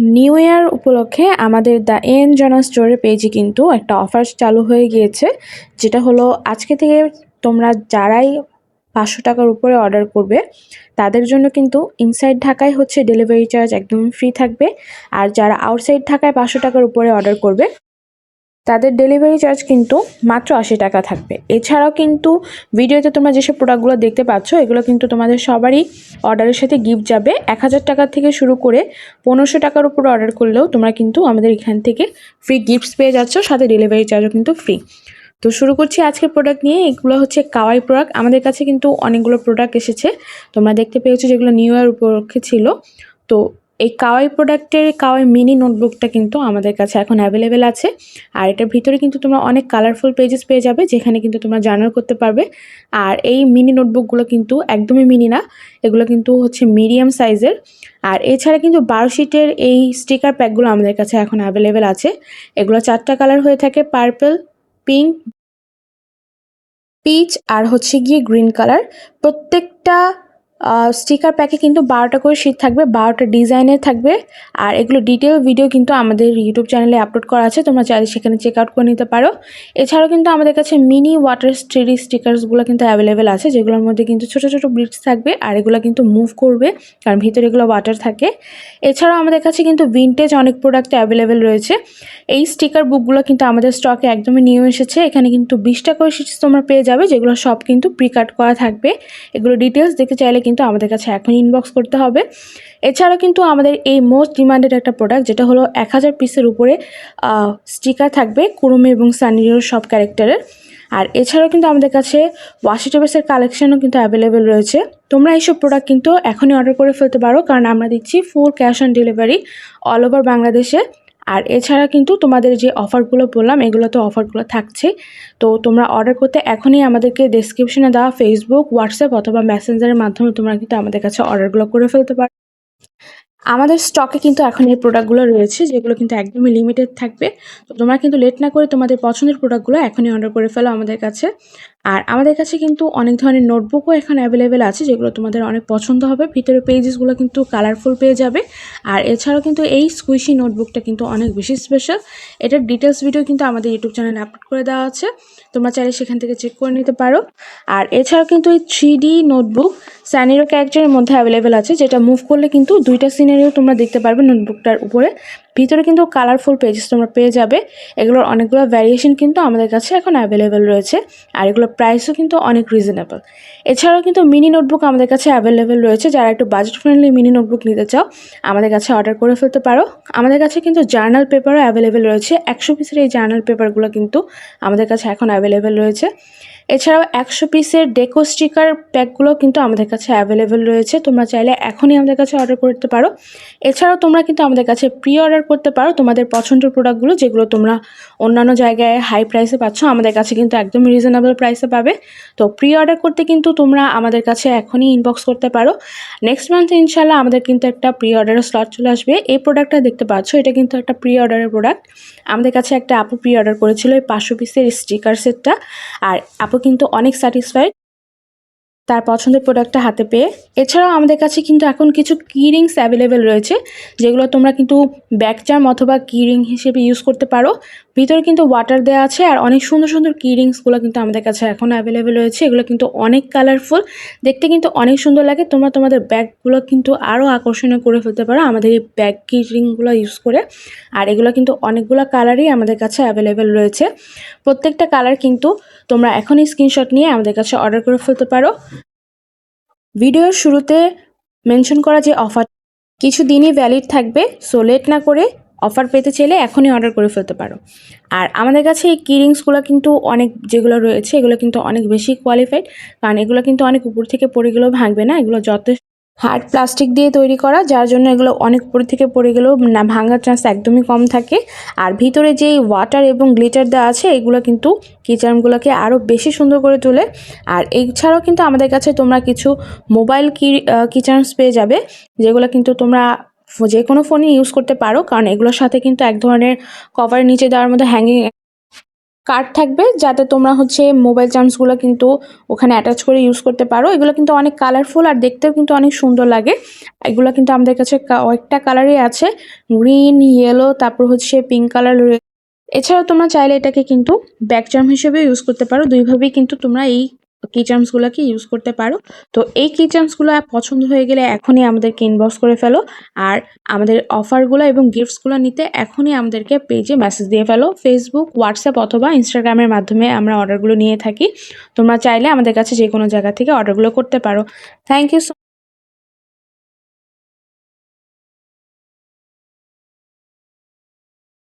New year উপলক্ষে আমাদের the N জনা স্টোরের পেজে কিন্তু একটা অফার চালু হয়ে গিয়েছে, যেটা হলো আজকে থেকে তোমরা যারাই পাঁচশো টাকার উপরে অর্ডার করবে, তাদের জন্য কিন্তু ইনসাইড ঢাকায় হচ্ছে ডেলিভারি চার্জ একদম ফ্রি থাকবে। আর যারা আউটসাইড ঢাকায় পাঁচশো টাকার উপরে অর্ডার করবে তাদের ডেলিভারি চার্জ কিন্তু মাত্র আশি টাকা থাকবে। এছাড়াও কিন্তু ভিডিওতে তোমরা যেসব প্রোডাক্টগুলো দেখতে পাচ্ছ, এগুলো কিন্তু তোমাদের সবারই অর্ডারের সাথে গিফট যাবে। এক হাজার টাকা থেকে শুরু করে পনেরোশো টাকার উপর অর্ডার করলেও তোমরা কিন্তু আমাদের এখান থেকে ফ্রি গিফটস পেয়ে যাচ্ছ, সাথে ডেলিভারি চার্জও কিন্তু ফ্রি তো শুরু করছি আজকের প্রোডাক্ট নিয়ে। এগুলো হচ্ছে কাওয়াই প্রোডাক্ট আমাদের কাছে কিন্তু অনেকগুলো প্রোডাক্ট এসেছে। তোমরা দেখতে পেয়েছ যেগুলো নিউ ইয়ার উপলক্ষে ছিল। তো এই কাওয়াই প্রোডাক্টের কাওয়াই মিনি নোটবুকটা কিন্তু আমাদের কাছে এখন অ্যাভেলেবেল আছে। আর এটার ভিতরে কিন্তু তোমরা অনেক কালারফুল পেজেস পেয়ে যাবে, যেখানে কিন্তু তোমরা জার্নাল করতে পারবে। আর এই মিনি নোটবুকগুলো কিন্তু একদমই মিনি না, এগুলো কিন্তু হচ্ছে মিডিয়াম সাইজের আর এছাড়া কিন্তু বারো শিটের এই স্টিকার প্যাকগুলো আমাদের কাছে এখন অ্যাভেলেবেল আছে। এগুলো চারটা কালার হয়ে থাকে পার্পল পিঙ্ক পিচ আর হচ্ছে গিয়ে গ্রিন কালার প্রত্যেকটা স্টিকার প্যাকে কিন্তু বারোটা করে শীট থাকবে, বারোটা ডিজাইনের থাকবে। আর এগুলো ডিটেল ভিডিও কিন্তু আমাদের ইউটিউব চ্যানেলে আপলোড করা আছে, তোমরা চাইলে সেখানে চেক আউট করে নিতে পারো। এছাড়াও কিন্তু আমাদের কাছে মিনি ওয়াটার স্টেডি স্টিকার্সগুলো কিন্তু অ্যাভেলেবেল আছে, যেগুলোর মধ্যে কিন্তু ছোটো ছোটো ব্রিডস থাকবে আর এগুলো কিন্তু মুভ করবে, কারণ ভিতরে এগুলো ওয়াটার থাকে। এছাড়াও আমাদের কাছে কিন্তু ভিনটেজ অনেক প্রোডাক্ট অ্যাভেলেবেল রয়েছে। এই স্টিকার বুকগুলো কিন্তু আমাদের স্টকে একদমই নিয়ে এসেছে, এখানে কিন্তু বিশটা করে শিটস তোমরা পেয়ে যাবে, যেগুলো সব কিন্তু প্রি কাট করা থাকবে। এগুলো ডিটেলস দেখতে চাইলে কিন্তু আমাদের কাছে এখন ইনবক্স করতে হবে। এছাড়াও কিন্তু আমাদের এই মোস্ট ডিমান্ডেড একটা প্রোডাক্ট যেটা হলো এক হাজার পিসের উপরে স্টিকার থাকবে কুরুমি এবং সানিরিওর সব ক্যারেক্টারের আর এছাড়াও কিন্তু আমাদের কাছে ওয়াশি টেবিলসের কালেকশনও কিন্তু অ্যাভেলেবেল রয়েছে। তোমরা এইসব প্রোডাক্ট কিন্তু এখনই অর্ডার করে ফেলতে পারো, কারণ আমরা দিচ্ছি full cash on delivery all over বাংলাদেশে আর এছাড়া কিন্তু তোমাদের যে অফারগুলো বললাম এগুলো তো অফারগুলো থাকছে। তো তোমরা অর্ডার করতে এখনই আমাদেরকে ডেসক্রিপশনে দেওয়া ফেসবুক হোয়াটসঅ্যাপ অথবা মেসেঞ্জারের মাধ্যমে তোমরা কিন্তু আমাদের কাছে অর্ডারগুলো করে ফেলতে পারো। আমাদের স্টকে কিন্তু এখন এই প্রোডাক্টগুলো রয়েছে, যেগুলো কিন্তু একদমই লিমিটেড থাকবে। তো তোমরা কিন্তু লেট না করে তোমাদের পছন্দের প্রোডাক্টগুলো এখনই অর্ডার করে ফেলো আমাদের কাছে। আর আমাদের কাছে কিন্তু অনেক ধরনের নোটবুকও এখন অ্যাভেলেবেল আছে, যেগুলো তোমাদের অনেক পছন্দ হবে। ভিতরে পেজেসগুলো কিন্তু কালারফুল পেয়ে যাবে। আর এছাড়াও কিন্তু এই স্কুইশি নোটবুকটা কিন্তু অনেক বেশি স্পেশাল এটার ডিটেলস ভিডিও কিন্তু আমাদের ইউটিউব চ্যানেলে আপলোড করে দেওয়া আছে। তোমরা চাইলে সেখান থেকে চেক করে নিতে পারো। আর এছাড়াও কিন্তু এই থ্রি নোটবুক স্যানিরো ক্যারেক্টারের মধ্যে অ্যাভেলেবেল আছে, যেটা মুভ করলে কিন্তু দুইটা সিনারিও তোমরা দেখতে পারবে নোটবুকটার উপরে। ভিতরে কিন্তু কালারফুল পেজেস তোমরা পেয়ে যাবে। এগুলোর অনেকগুলো ভ্যারিয়েশন কিন্তু আমাদের কাছে এখন অ্যাভেলেবেল রয়েছে, আর এগুলোর প্রাইসও কিন্তু অনেক রিজনেবল এছাড়াও কিন্তু মিনি নোটবুক আমাদের কাছে অ্যাভেলেবেল রয়েছে, যারা একটু বাজেট ফ্রেন্ডলি মিনি নোটবুক নিতে চাও, আমাদের কাছে অর্ডার করে ফেলতে পারো। আমাদের কাছে কিন্তু জার্নাল পেপারও অ্যাভেলেবেল রয়েছে, একশো পিসের এই জার্নাল পেপারগুলো কিন্তু আমাদের কাছে এখন অ্যাভেলেবেল রয়েছে। এছাড়াও একশো পিসের ডেকো স্টিকার প্যাকগুলো কিন্তু আমাদের কাছে অ্যাভেলেবেল রয়েছে। তোমরা চাইলে এখনই আমাদের কাছে অর্ডার করতে পারো। এছাড়াও তোমরা কিন্তু আমাদের কাছে প্রি অর্ডার করতে পারো তোমাদের পছন্দের প্রোডাক্টগুলো যেগুলো তোমরা অন্যান্য জায়গায় হাই প্রাইসে পাচ্ছ। আমাদের কাছে কিন্তু একদম রিজনেবল প্রাইসে পাবে। তো প্রি অর্ডার করতে কিন্তু তোমরা আমাদের কাছে এখনই ইনবক্স করতে পারো। নেক্সট মান্থে ইনশাল্লাহ আমাদের কিন্তু একটা প্রি অর্ডারের স্লট চলে আসবে। এই প্রোডাক্টটা দেখতে পাচ্ছ, এটা কিন্তু একটা প্রি অর্ডারের প্রোডাক্ট আমাদের কাছে একটা আপু প্রি অর্ডার করেছিল, এই পাঁচশো পিসের স্টিকার সেটটা আর আপু কিন্তু অনেক স্যাটিসফাইড তার পছন্দের প্রোডাক্টটা হাতে পেয়ে। এছাড়াও আমাদের কাছে কিন্তু এখন কিছু কিরিংস অ্যাভেলেবেল রয়েছে, যেগুলো তোমরা কিন্তু ব্যাকচার্ম অথবা কিরিং হিসেবে ইউজ করতে পারো। ভিতরে কিন্তু ওয়াটার দেওয়া আছে আর অনেক সুন্দর সুন্দর কিরিংসগুলো কিন্তু আমাদের কাছে এখন অ্যাভেলেবেল রয়েছে। এগুলো কিন্তু অনেক কালারফুল দেখতে কিন্তু অনেক সুন্দর লাগে। তোমরা তোমাদের ব্যাগগুলো কিন্তু আরও আকর্ষণীয় করে ফেলতে পারো আমাদের এই ব্যাগ কিরিংগুলো ইউজ করে। আর এগুলো কিন্তু অনেকগুলো কালারই আমাদের কাছে অ্যাভেলেবেল রয়েছে। প্রত্যেকটা কালার কিন্তু তোমরা এখনই স্ক্রিনশট নিয়ে আমাদের কাছে অর্ডার করে ফেলতে পারো। ভিডিওর শুরুতে মেনশন করা যে অফার কিছু দিনই ভ্যালিড থাকবে সো লেট না করে অফার পেতে চাইলে এখনই অর্ডার করে ফেলতে পারো। আর আমাদের কাছে এই কিরিংসগুলো কিন্তু অনেক যেগুলো রয়েছে, এগুলো কিন্তু অনেক বেশি কোয়ালিফাইড কারণ এগুলো কিন্তু অনেক উপর থেকে পড়ে গেলেও ভাঙবে না, এগুলো যথেষ্ট। হার্ড প্লাস্টিক দিয়ে তৈরি করা, যার জন্য এগুলো অনেক উপর থেকে পড়ে গেলেও না, ভাঙার চান্স একদমই কম থাকে। আর ভিতরে যেই ওয়াটার এবং গ্লিটার দেওয়া আছে, এগুলো কিন্তু কিচার্মগুলোকে আরও বেশি সুন্দর করে তোলে। আর এছাড়াও কিন্তু আমাদের কাছে তোমরা কিছু মোবাইল কি কিচার্মস পেয়ে যাবে, যেগুলো কিন্তু তোমরা যে কোনো ফোনই ইউজ করতে পারো। কারণ এগুলোর সাথে কিন্তু এক ধরনের কভার নিচে দেওয়ার মধ্যে হ্যাঙ্গিং কার্ড থাকবে, যাতে তোমরা হচ্ছে মোবাইল চার্মসগুলো কিন্তু ওখানে অ্যাটাচ করে ইউজ করতে পারো। এগুলো কিন্তু অনেক কালারফুল আর দেখতেও কিন্তু অনেক সুন্দর লাগে। এগুলো কিন্তু আমাদের কাছে কয়েকটা কালারই আছে। গ্রিন ইয়েলো তারপর হচ্ছে পিঙ্ক কালার এছাড়াও তোমরা চাইলে এটাকে কিন্তু ব্যাক চার্ম হিসেবে ইউজ করতে পারো। দুইভাবেই কিন্তু তোমরা এই কি ইউজ করতে পারো। তো এই কি চার্মসগুলো পছন্দ হয়ে গেলে এখনই আমাদেরকে ইনবক্স করে ফেলো। আর আমাদের অফারগুলো এবং গিফটসগুলো নিতে এখনই আমাদেরকে পেজে মেসেজ দিয়ে ফেলো। ফেসবুক হোয়াটসঅ্যাপ অথবা ইনস্টাগ্রামের মাধ্যমে আমরা অর্ডারগুলো নিয়ে থাকি। তোমরা চাইলে আমাদের কাছে যে কোনো জায়গা থেকে অর্ডারগুলো করতে পারো। Thank you